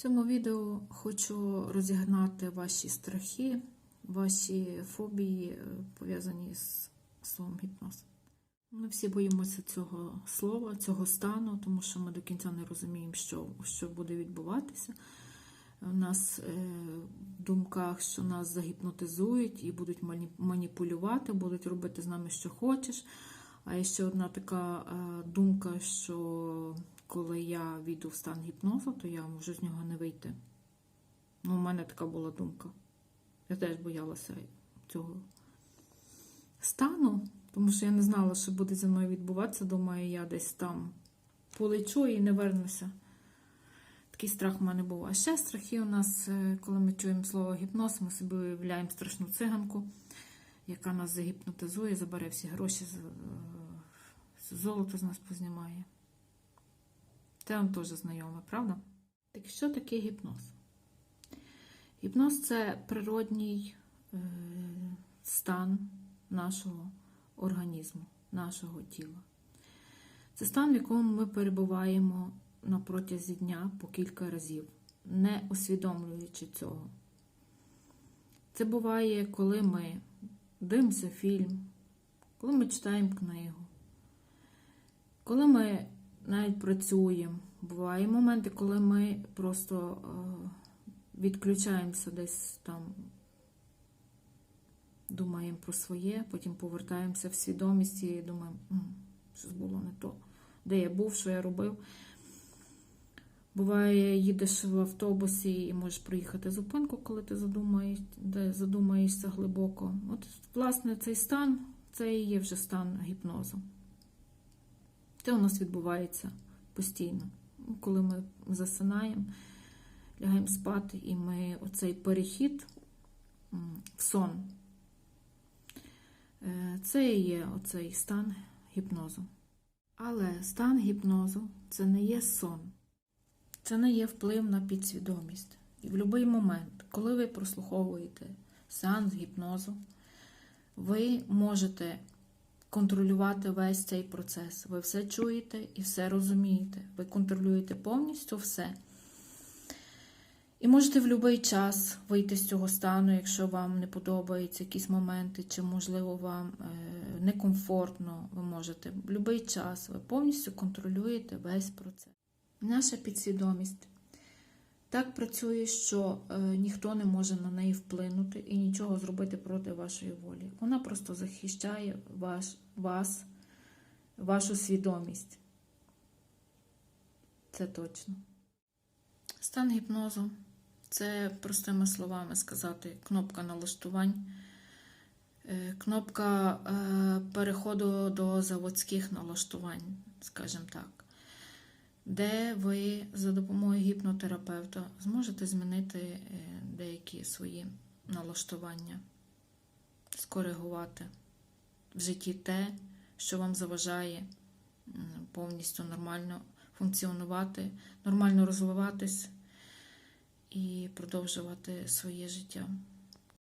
цьому відео хочу розігнати ваші страхи, ваші фобії, е, пов'язані з словом гіпноз. Ми всі боїмося цього слова, цього стану, тому що ми до кінця не розуміємо, що, що буде відбуватися. У нас е, в думках, що нас загіпнотизують і будуть маніпулювати, будуть робити з нами, що хочеш. А ще одна така е, думка, що коли я війду в стан гіпнозу, то я можу з нього не вийти. Ну, у мене така була думка. Я теж боялася цього стану, тому що я не знала, що буде зі мною відбуватися. Думаю, я десь там полечу і не вернуся. Такий страх в мене був. А ще страхи у нас, е, коли ми чуємо слово гіпноз, ми собі уявляємо страшну циганку, яка нас загіпнотизує, забере всі гроші, е, золото з нас познімає. Це вам теж знайоме, правда? Так що таке гіпноз? Гіпноз це природній е, стан нашого організму, нашого тіла. Це стан, в якому ми перебуваємо на протязі дня по кілька разів, не усвідомлюючи цього. Це буває, коли ми дивимося фільм, коли ми читаємо книгу, коли ми навіть працюємо. Бувають моменти, коли ми просто е, відключаємося десь там, думаємо про своє, потім повертаємося в свідомість і думаємо, щось було не то, де я був, що я робив. Буває, їдеш в автобусі і можеш проїхати зупинку, коли ти задумаєш, де задумаєшся глибоко. От, власне, цей стан це і є вже стан гіпнозу. Це у нас відбувається постійно. Коли ми засинаємо, лягаємо спати, і ми оцей перехід в сон. Е, Це і є оцей стан гіпнозу. Але стан гіпнозу це не є сон. Це не є вплив на підсвідомість. І в будь-який момент, коли ви прослуховуєте сеанс гіпнозу, ви можете контролювати весь цей процес. Ви все чуєте і все розумієте. Ви контролюєте повністю все. І можете в будь-який час вийти з цього стану, якщо вам не подобаються якісь моменти, чи, можливо, вам е, некомфортно, ви можете в будь-який час ви повністю контролюєте весь процес. Наша підсвідомість так працює, що е, ніхто не може на неї вплинути і нічого зробити проти вашої волі. Вона просто захищає ваш, вас, вашу свідомість. Це точно. Стан гіпнозу це простими словами сказати кнопка налаштувань, е, кнопка е, переходу до заводських налаштувань, скажімо так, де ви за допомогою гіпнотерапевта зможете змінити е, деякі свої налаштування, скоригувати в житті те, що вам заважає повністю нормально функціонувати, нормально розвиватись і продовжувати своє життя.